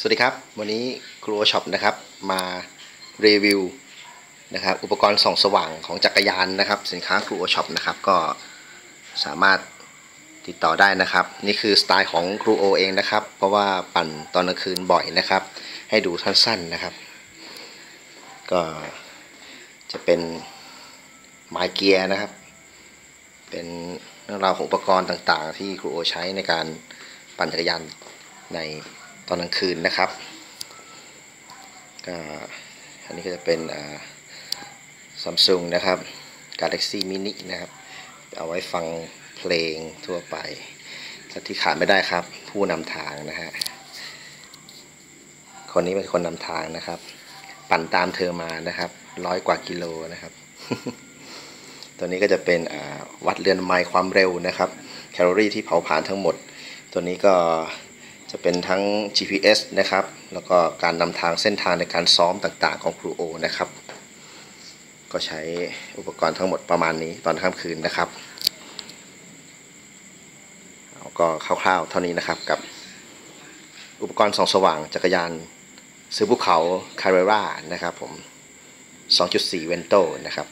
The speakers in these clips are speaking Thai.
สวัสดีครับ วันนี้ครูช็อปนะครับมารีวิวนะครับอุปกรณ์ส่องสว่างของจักรยานนะครับ สินค้าครูช็อปนะครับก็สามารถติดต่อได้นะครับ นี่คือสไตล์ของครูโอเองนะครับ เพราะว่าปั่นตอนกลางคืนบ่อยนะครับ ให้ดูสั้นๆนะครับ ก็จะเป็นไม้เกียร์นะครับ เป็นเรื่องราวของอุปกรณ์ต่างๆ ที่ครูโอใช้ในการปั่นจักรยานใน ตอนกลางคืนนะครับก็อันนี้ก็จะเป็นซัมซุงนะครับ Galaxy Mini นะครับ เอาไว้ฟังเพลงทั่วไปที่ขาดไม่ได้ครับ ผู้นำทางนะฮะคนนี้เป็นคนนำทางนะครับ ปั่นตามเธอมานะครับร้อยกว่ากิโลนะครับ ตัวนี้ก็จะเป็นวัดเรือนไมล์ความเร็วนะครับ แคลอรี่ที่เผาผลาญทั้งหมด ตัวนี้ก็ จะเป็นทั้ง GPS นะครับ แล้วก็การนำทางเส้นทางในการซ้อมต่างๆ ของครูโอนะครับ ก็ใช้อุปกรณ์ทั้งหมดประมาณนี้ตอนค่ำคืนนะครับก็คร่าวๆเท่านี้นะครับกับอุปกรณ์ส่องสว่างจักรยานซื้อภูเขาคาร์เรรานะครับผม 2.4 เวนโตนะครับ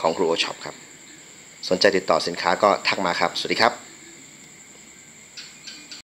ของครูโอช็อปครับ สนใจติดต่อสินค้าก็ทักมาครับ สวัสดีครับ